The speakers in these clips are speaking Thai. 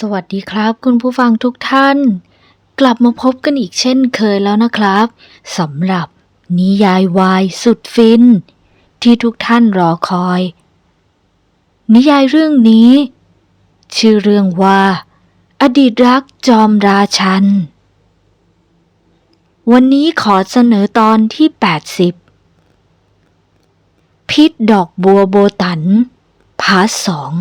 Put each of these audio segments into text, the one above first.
สวัสดีครับคุณผู้ฟังทุกท่าน กลับมาพบกันอีกเช่นเคยแล้วนะครับสำหรับนิยายวายสุดฟิน ที่ทุกท่านรอคอย นิยายเรื่องนี้ ชื่อเรื่องว่า อดีตรักจอมราชัน วันนี้ขอเสนอตอนที่ 80 พิษดอกบัวโบตันพาร์ทสอง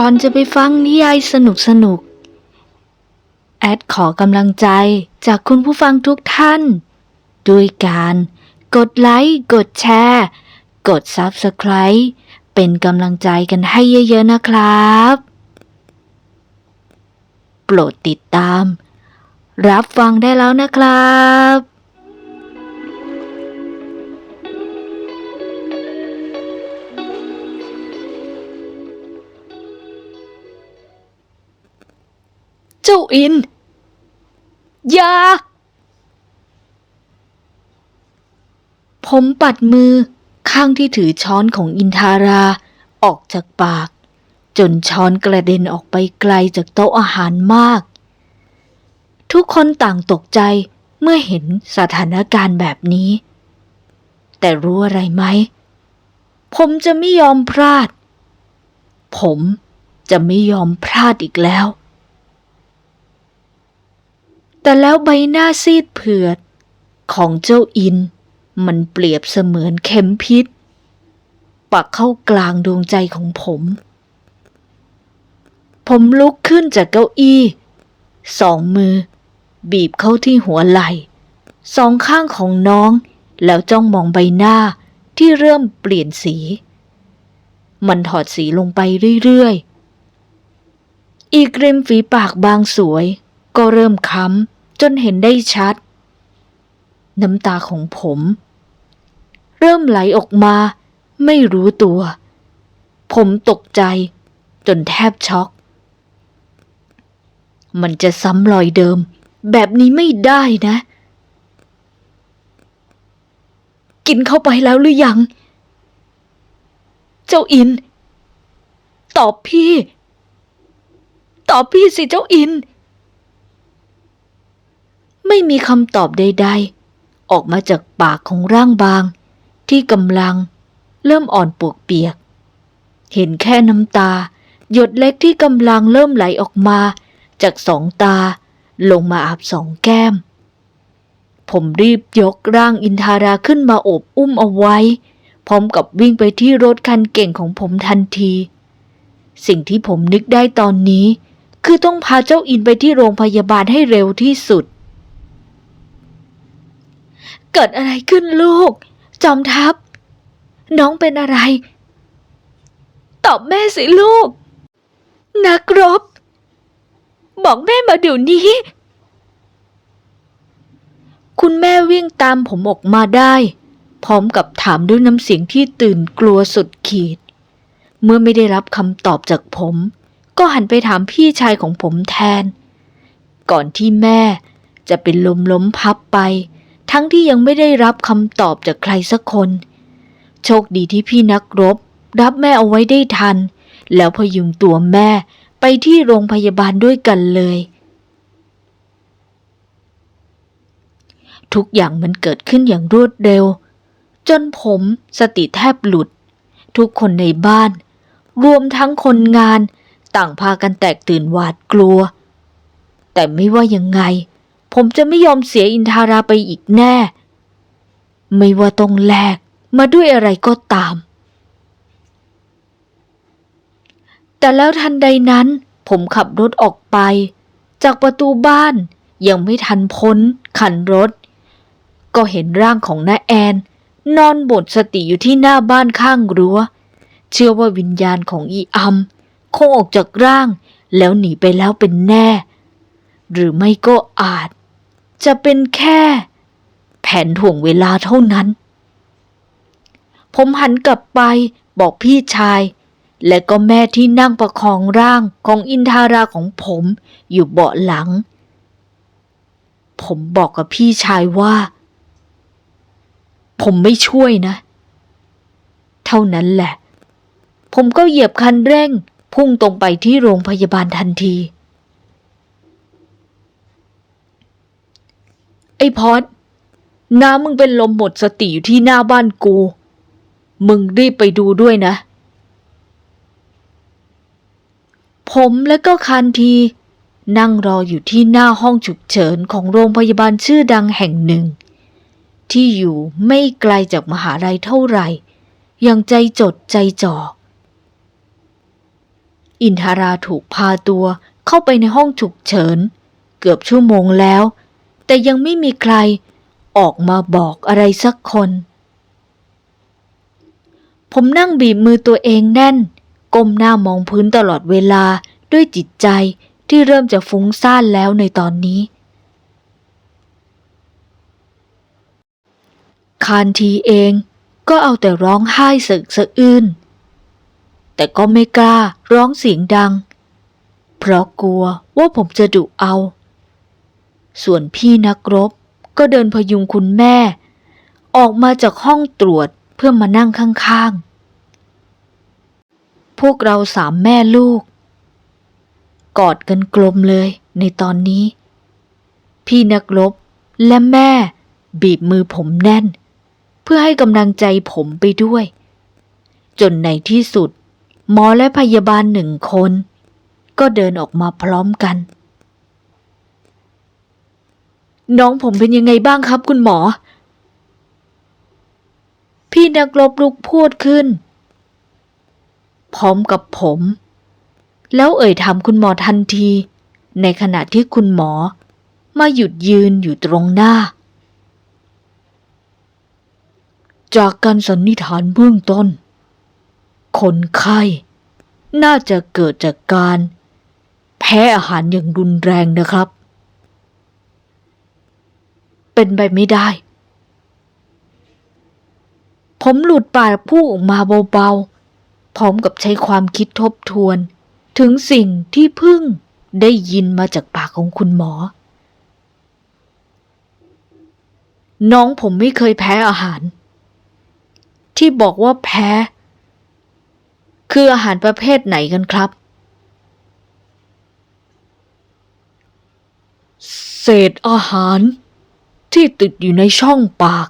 ก่อนจะไปฟังนิยายสนุกสนุก แอดขอกำลังใจจากคุณผู้ฟังทุกท่าน ด้วยการกดไลค์ กดแชร์ กด Subscribe เป็นกำลังใจกันให้เยอะๆนะครับ โปรดติดตาม รับฟังได้แล้วนะครับ เจ้าอิน อย่า ผมปัดมือข้างที่ถือช้อนของอินทาราออกจากปาก จนช้อนกระเด็นออกไปไกลจากโต๊ะอาหารมาก ทุกคนต่างตกใจเมื่อเห็นสถานการณ์แบบนี้ แต่รู้อะไรไหม ผมจะไม่ยอมพลาด ผมจะไม่ยอมพลาดอีกแล้ว แต่แล้วใบหน้าซีดเผือด ของเจ้าอิน มันเปรียบเสมือนเข็มพิษ ปักเข้ากลางดวงใจของผม ผมลุกขึ้นจากเก้าอี้สองมือ บีบเข้าที่หัวไหล่สองข้างของน้อง แล้วจ้องมองใบหน้าที่เริ่มเปลี่ยนสี มันถอดสีลงไปเรื่อยๆ อีกริมฝีปากบางสวย ก็เริ่มค้ำ จนเห็นได้ชัด น้ำตาของผม เริ่มไหลออกมาไม่รู้ตัว ผมตกใจจนแทบช็อก มันจะซ้ำรอยเดิม แบบนี้ไม่ได้นะ กินเข้าไปแล้วหรือยัง เจ้าอิน ตอบพี่ ตอบพี่สิเจ้าอิน ไม่มีคำตอบใด ๆ ออกมาจากปากของร่างบาง ที่กำลังเริ่มอ่อนปวกเปียก เห็นแค่น้ำตา หยดเล็กที่กำลังเริ่มไหลออกมา จากสองตา ลงมาอาบสองแก้ม ผมรีบยกร่างอินทาราขึ้นมาโอบอุ้มเอาไว้ พร้อมกับวิ่งไปที่รถคันเก่งของผมทันที สิ่งที่ผมนึกได้ตอนนี้ คือต้องพาเจ้าอินไปที่โรงพยาบาลให้เร็วที่สุด เกิดอะไรขึ้นลูก จอมทัพ น้องเป็นอะไร ตอบแม่สิลูก นักรบ บอกแม่มาเดี๋ยวนี้ คุณแม่วิ่งตามผมออกมาได้ พร้อมกับถามด้วยน้ำเสียงที่ตื่นกลัวสุดขีด เมื่อไม่ได้รับคำตอบจากผม ก็หันไปถามพี่ชายของผมแทน ก่อนที่แม่จะเป็นลมล้มพับไป ทั้งที่ยังไม่ได้รับคำตอบจากใครสักคน โชคดีที่พี่นักรบ รับแม่เอาไว้ได้ทัน แล้วพยุงตัวแม่ไปที่โรงพยาบาลด้วยกันเลย ทุกอย่างมันเกิดขึ้นอย่างรวดเร็ว จนผมสติแทบหลุด ทุกคนในบ้าน รวมทั้งคนงาน ต่างพากันแตกตื่นหวาดกลัว แต่ไม่ว่ายังไง ผมจะไม่ยอมเสียอินทาราไปอีกแน่ ไม่ว่าต้องแลกมาด้วยอะไรก็ตาม แต่แล้วทันใดนั้น ผมขับรถออกไป จากประตูบ้านยังไม่ทันพ้นขันรถ ก็เห็นร่างของน้าแอน นอนบดสติอยู่ที่หน้าบ้านข้างรั้ว เชื่อว่าวิญญาณของอีอัมคงออกจากร่างแล้วหนีไปแล้วเป็นแน่ หรือไม่ก็อาจ จะเป็นแค่ แผนถ่วงเวลาเท่านั้น ผมหันกลับไปบอกพี่ชาย และก็แม่ที่นั่งประคองร่างของอินทาราของผมอยู่เบาะหลัง ผมบอกกับพี่ชายว่า ผมไม่ช่วยนะ เท่านั้นแหละ ผมก็เหยียบคันเร่ง พุ่งตรงไปที่โรงพยาบาลทันที ไอ้พอดน้ามึงเป็นลมหมดสติอยู่ที่หน้าบ้านกู มึงรีบไปดูด้วยนะ ผมและก็คันที นั่งรออยู่ที่หน้าห้องฉุกเฉินของโรงพยาบาลชื่อดังแห่งหนึ่ง ที่อยู่ไม่ไกลจากมหาลัยเท่าไหร่อย่างใจจดใจจ่อ อินทาราถูกพาตัวเข้าไปในห้องฉุกเฉิน เกือบชั่วโมงแล้ว แต่ยังไม่มีใครออกมาบอกอะไรสักคน ผมนั่งบีบมือตัวเองแน่น ก้มหน้ามองพื้นตลอดเวลาด้วยจิตใจที่เริ่มจะฟุ้งซ่านแล้วในตอนนี้คานทีเองก็เอาแต่ร้องไห้สึกสะอื้น แต่ก็ไม่กล้าร้องเสียงดัง เพราะกลัวว่าผมจะดุเอา ส่วนพี่นักรบก็เดินพยุงคุณแม่ ออกมาจากห้องตรวจเพื่อมานั่งข้างๆ พวกเราสามแม่ลูก กอดกันกลมเลยในตอนนี้ พี่นักรบและแม่บีบมือผมแน่น เพื่อให้กำลังใจผมไปด้วย จนในที่สุด หมอและพยาบาลหนึ่งคน ก็เดินออกมาพร้อมกัน น้องผมเป็นยังไงบ้างครับคุณหมอ พี่นักรบลุกพูดขึ้น พร้อมกับผม แล้วเอ่ยถามคุณหมอทันที ในขณะที่คุณหมอ มาหยุดยืนอยู่ตรงหน้า จากการสันนิษฐานเบื้องต้น คนไข้ น่าจะเกิดจากการ แพ้อาหารอย่างรุนแรงนะครับ เป็นไปไม่ได้ ผมหลุดปากพูดออกมาเบาๆ พร้อมกับใช้ความคิดทบทวน ถึงสิ่งที่เพิ่งได้ยินมาจากปากของคุณหมอ น้องผมไม่เคยแพ้อาหาร ที่บอกว่าแพ้ คืออาหารประเภทไหนกันครับเศษอาหาร ที่ติดอยู่ในช่องปาก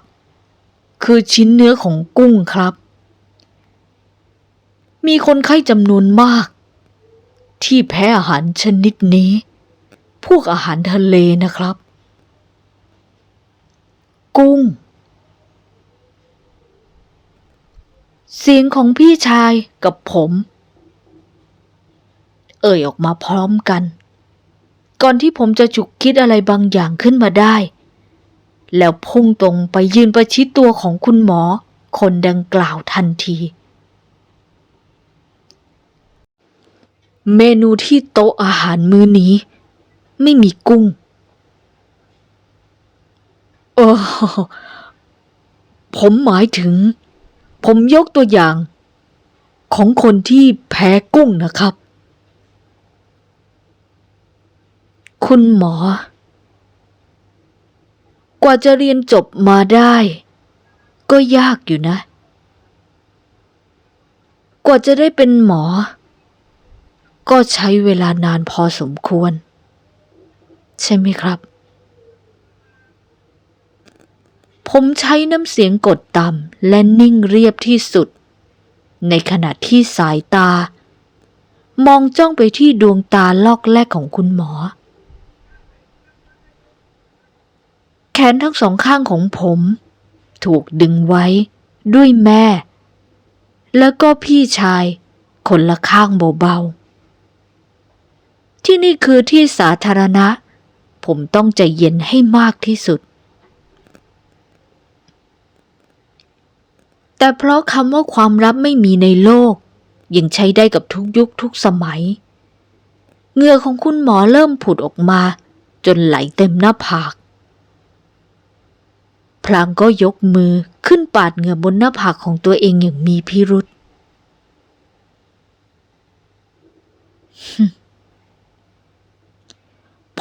คือชิ้นเนื้อของกุ้งครับ มีคนไข้จำนวนมาก ที่แพ้อาหารชนิดนี้ พวกอาหารทะเลนะครับ กุ้ง เสียงของพี่ชายกับผม เอ่ยออกมาพร้อมกัน ก่อนที่ผมจะฉุกคิดอะไรบางอย่างขึ้นมาได้ แล้วพุ่งตรงไปยืนประชิดตัวของคุณหมอ คนดังกล่าวทันที เมนูที่โต๊ะอาหารมื้อนี้ ไม่มีกุ้งเออผมหมายถึง ผมยกตัวอย่าง ของคนที่แพ้กุ้งนะครับ คุณหมอ กว่าจะเรียนจบมาได้ ก็ยากอยู่นะ กว่าจะได้เป็นหมอ ก็ใช้เวลานานพอสมควร ใช่ไหมครับ ผมใช้น้ำเสียงกดต่ำและนิ่งเรียบที่สุด ในขณะที่สายตา มองจ้องไปที่ดวงตาลอกแรกของคุณหมอ แขนทั้งสองข้างของผม ถูกดึงไว้ด้วยแม่ แล้วก็พี่ชาย คนละข้างเบาๆ ที่นี่คือที่สาธารณะ ผมต้องใจเย็นให้มากที่สุด แต่เพราะคำว่าความลับไม่มีในโลก ยังใช้ได้กับทุกยุคทุกสมัย เหงื่อของคุณหมอเริ่มผุดออกมา จนไหลเต็มหน้าผาก พลางก็ยกมือขึ้นปาดเหงื่อบนหน้าผากของตัวเองอย่างมีพิรุษ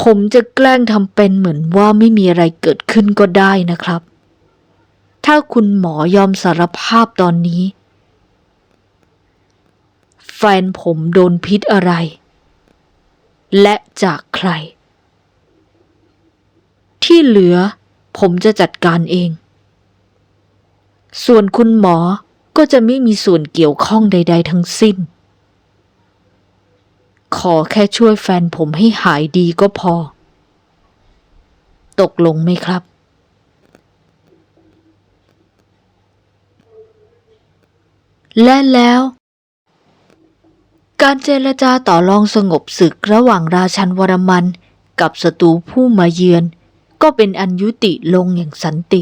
ผมจะแกล้งทำเป็นเหมือนว่าไม่มีอะไรเกิดขึ้นก็ได้นะครับ ถ้าคุณหมอยอมสารภาพตอนนี้ แฟนผมโดนพิษอะไร และจากใคร ที่เหลือ ผมจะจัดการเอง ส่วนคุณหมอก็จะไม่มีส่วนเกี่ยวข้องใด ๆ ทั้งสิ้น ขอแค่ช่วยแฟนผมให้หายดีก็พอ ตกลงไหมครับ และแล้ว การเจรจาต่อรองสงบศึกระหว่างราชันวรมันกับศัตรูผู้มาเยือน ก็เป็นอันยุติลงอย่างสันติ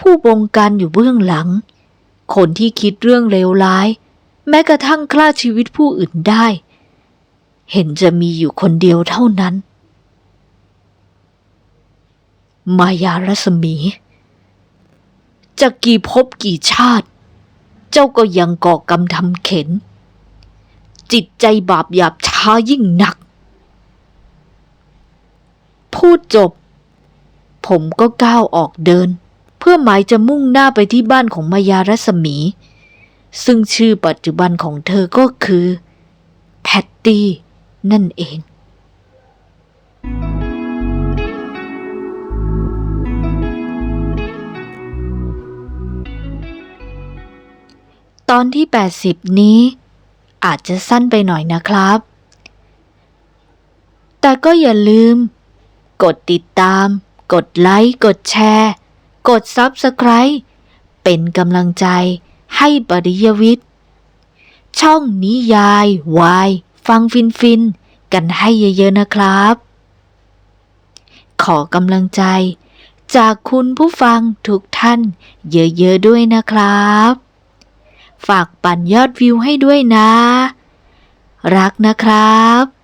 ผู้บงการอยู่เบื้องหลัง คนที่คิดเรื่องเลวร้าย แม้กระทั่งฆ่าชีวิตผู้อื่นได้ เห็นจะมีอยู่คนเดียวเท่านั้น มายารัศมีจะกี่ภพกี่ชาติ เจ้าก็ยังก่อกรรมทำเข็น จิตใจบาปหยาบช้ายิ่งหนัก พูดจบ ผมก็ก้าวออกเดิน เพื่อหมายจะมุ่งหน้าไปที่บ้านของมายารัศมี ซึ่งชื่อปัจจุบันของเธอก็คือ แพตตี้ นั่นเองตอนที่ 80 นี้ อาจจะสั้นไปหน่อยนะครับ แต่ก็อย่าลืม กดติดตาม กดไลค์ กดแชร์ กด Subscribe เป็นกำลังใจให้ปริยวิทย์ ช่องนิยายวายฟังฟินฟินๆกันให้เยอะๆนะครับ ขอกำลังใจ จากคุณผู้ฟังทุกท่าน เยอะๆด้วยนะครับ ฝากปั่นยอดวิวให้ด้วยนะ รักนะครับ